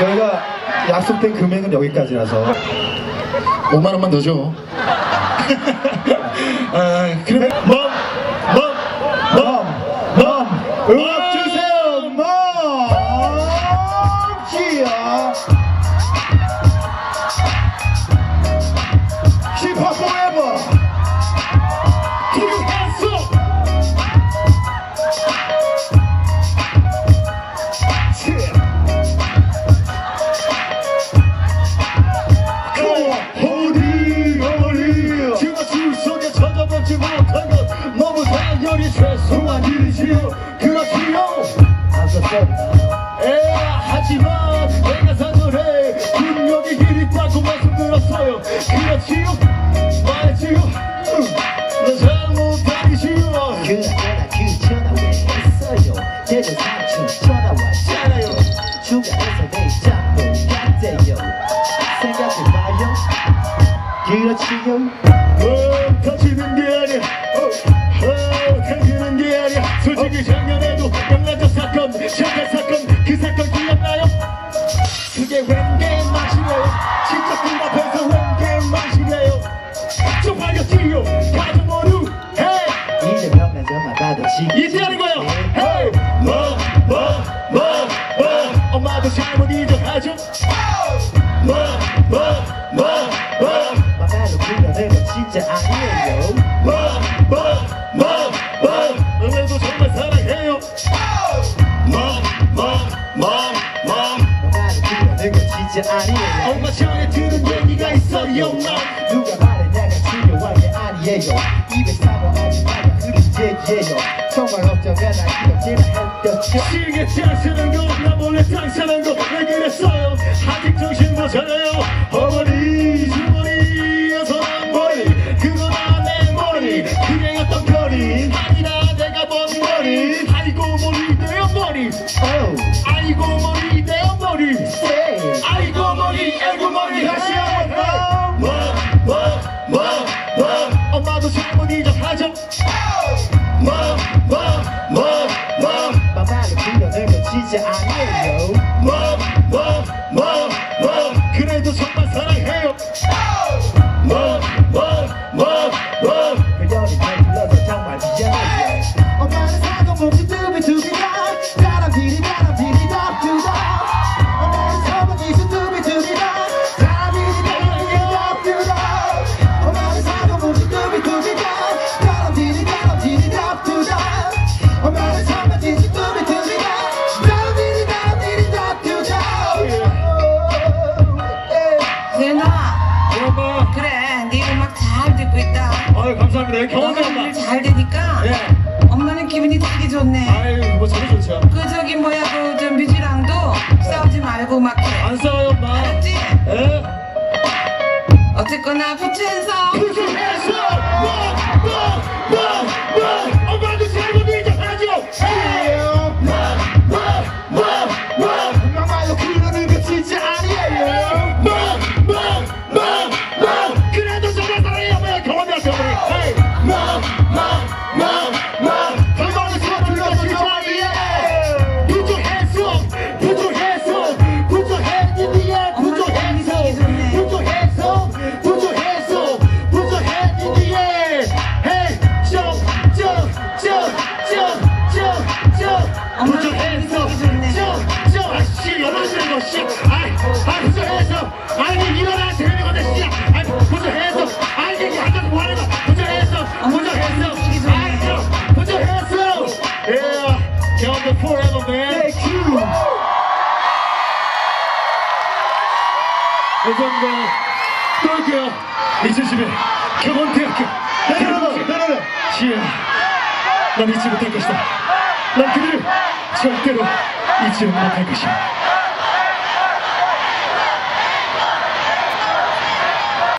저희가 약속된 금액은 여기까지라서. 5만 원만 더 줘. 아, 그러면 멈, 멈, 멈, 멈, 당연히 죄송한 일이지요. 그렇지요. 에 하지만 내가 산 노래 분명히 길 있다고 말씀드렸어요. 그렇지요. 말지요. 나 잘못 아니지요. 그나저나 그 전화 왜 했어요 대전 사춘 전화 왔잖아요 추가해서 내 짬뽕 같대요 생각해봐요 그렇지요 어, 터지는 게 아니야. 어, 어, 게 작년에도 영란자 사건, 실패 사건, 그 사건 기억나요? 그게 웬게 맛이래요. 진짜 그 앞에서 웬게 맛이래요. 좀 알겠지요. 가슴 모두, 헤이! 이제 봐도 지금 이제 하는 거요. 헤이! 뭐, 뭐, 뭐, 뭐. 엄마도 잘못 인정하죠? 뭐, 뭐, 뭐, 뭐. 막말로 불러내는 건 진짜 아 게 아니에요 입에 사과하지 마가 그런 얘기예요 정말 어쩌면 난 이렇게나 했겠죠 시계 짜시는 거, 나 몰래 장사는 거, 왜 그랬어요? 아직 정신 못 차려요. 어머니, 진짜 아니에요. 뭐, 뭐, 뭐, 뭐. 그래도 정말 사랑해요. 뭐, 뭐, 뭐, 뭐. 그 연이 잘 불러서 정말 미안해요 엄마는 사고 뭉치 두비두비다 너가 일 잘 되니까 예 엄마는 기분이 되게 좋네. 아유 뭐 저리 좋죠. 그 저기 뭐야 그저 뮤지랑도 싸우지 말고 막 해. 안 싸워요 엄마. 알았지? 예 어쨌거나 부채에서 감사합니다. 또 올게요. 2010년 경원대학교. 여러분 여러분 지혜야, 난 잊지 못할 것이다. 난 그들을 절대로 잊지 못할 것이야.